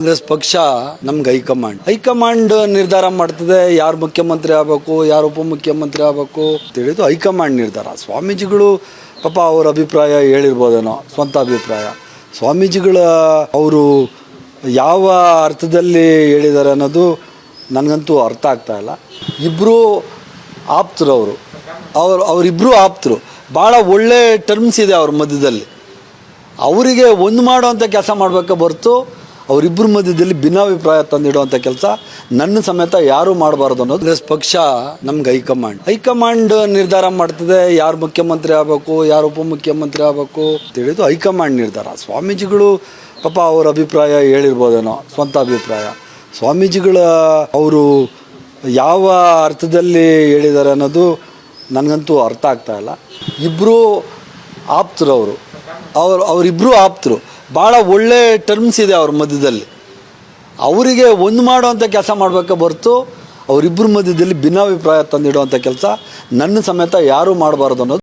ಕಾಂಗ್ರೆಸ್ ಪಕ್ಷ ನಮ್ಗೆ high command. High command ನಿರ್ಧಾರ ಮಾಡ್ತದೆ, ಯಾರು ಮುಖ್ಯಮಂತ್ರಿ ಆಗಬೇಕು, ಯಾರು ಉಪಮುಖ್ಯಮಂತ್ರಿ ಆಗಬೇಕು ತಿಳಿದು ಹೈಕಮಾಂಡ್ ನಿರ್ಧಾರ. ಸ್ವಾಮೀಜಿಗಳು ಪಾಪ ಅವ್ರ ಅಭಿಪ್ರಾಯ ಹೇಳಿರ್ಬೋದೇನೋ, ಸ್ವಂತ ಅಭಿಪ್ರಾಯ. ಸ್ವಾಮೀಜಿಗಳ ಅವರು ಯಾವ ಅರ್ಥದಲ್ಲಿ ಹೇಳಿದ್ದಾರೆ ಅನ್ನೋದು ನನಗಂತೂ ಅರ್ಥ ಆಗ್ತಾ ಇಲ್ಲ. ಇಬ್ಬರು ಆಪ್ತರು ಅವರು. ಅವ್ರು ಅವರಿಬ್ಬರು ಆಪ್ತರು. ಭಾಳ ಒಳ್ಳೆ ಟರ್ಮ್ಸ್ ಇದೆ ಅವ್ರ ಮಧ್ಯದಲ್ಲಿ. ಅವರಿಗೆ ಒಂದು ಮಾಡುವಂಥ ಕೆಲಸ ಮಾಡಬೇಕಾ ಹೊರತು ಅವರಿಬ್ಬರ ಮಧ್ಯದಲ್ಲಿ ಭಿನ್ನಾಭಿಪ್ರಾಯ ತಂದಿಡುವಂಥ ಕೆಲಸ ನನ್ನ ಸಮೇತ ಯಾರು ಮಾಡಬಾರ್ದು ಅನ್ನೋದು ಕಾಂಗ್ರೆಸ್ ಪಕ್ಷ ನಮ್ಗೆ ಹೈಕಮಾಂಡ್. ಹೈಕಮಾಂಡ್ ನಿರ್ಧಾರ ಮಾಡ್ತದೆ, ಯಾರು ಮುಖ್ಯಮಂತ್ರಿ ಆಗಬೇಕು, ಯಾರು ಉಪಮುಖ್ಯಮಂತ್ರಿ ಆಗಬೇಕು ತಿಳಿದು ಹೈಕಮಾಂಡ್ ನಿರ್ಧಾರ. ಸ್ವಾಮೀಜಿಗಳು ಪಾಪ ಅವ್ರ ಅಭಿಪ್ರಾಯ ಹೇಳಿರ್ಬೋದೇನೋ, ಸ್ವಂತ ಅಭಿಪ್ರಾಯ. ಸ್ವಾಮೀಜಿಗಳ ಅವರು ಯಾವ ಅರ್ಥದಲ್ಲಿ ಹೇಳಿದ್ದಾರೆ ಅನ್ನೋದು ನನಗಂತೂ ಅರ್ಥ ಆಗ್ತಾ ಇಲ್ಲ. ಇಬ್ಬರು ಆಪ್ತರು ಅವರು. ಅವ್ರು ಅವರಿಬ್ಬರೂ ಆಪ್ತರು. ಭಾಳ ಒಳ್ಳೆ ಟರ್ಮ್ಸ್ ಇದೆ ಅವ್ರ ಮಧ್ಯದಲ್ಲಿ. ಅವರಿಗೆ ಒಂದು ಮಾಡುವಂಥ ಕೆಲಸ ಮಾಡಬೇಕೆ ಬರ್ತು ಅವರಿಬ್ಬರ ಮಧ್ಯದಲ್ಲಿ ಭಿನ್ನಾಭಿಪ್ರಾಯ ತಂದಿಡುವಂಥ ಕೆಲಸ. ನನ್ನ ಸಮೇತ ಯಾರೂ ಮಾಡಬಾರ್ದು ಅನ್ನೋದು